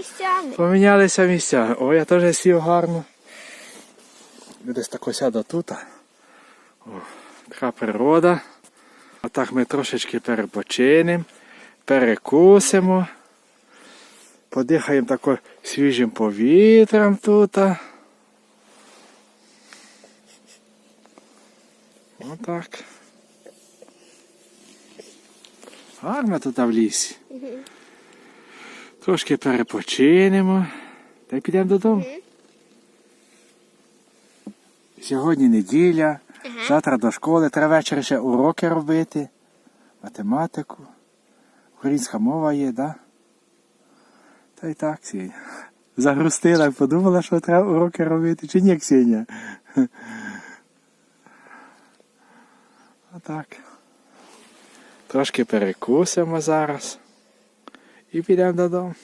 місцями. Помінялися місця. О, я теж сів гарно. Десь тако сяду тут. О, така природа. Отак ми трошечки перепочинемо, перекусимо. Подихаємо тако свіжим повітрям тут. Отак. Гарно тут в лісі. Трошки перепочинемо. Та й підемо додому. Сьогодні неділя, завтра до школи, треба ввечері ще уроки робити, математику. Українська мова є, да? Та й так, Ксенія. Загрустила, подумала, що треба уроки робити, чи ні, Ксенія? Отак. Трошки перекусимо зараз і підемо додому.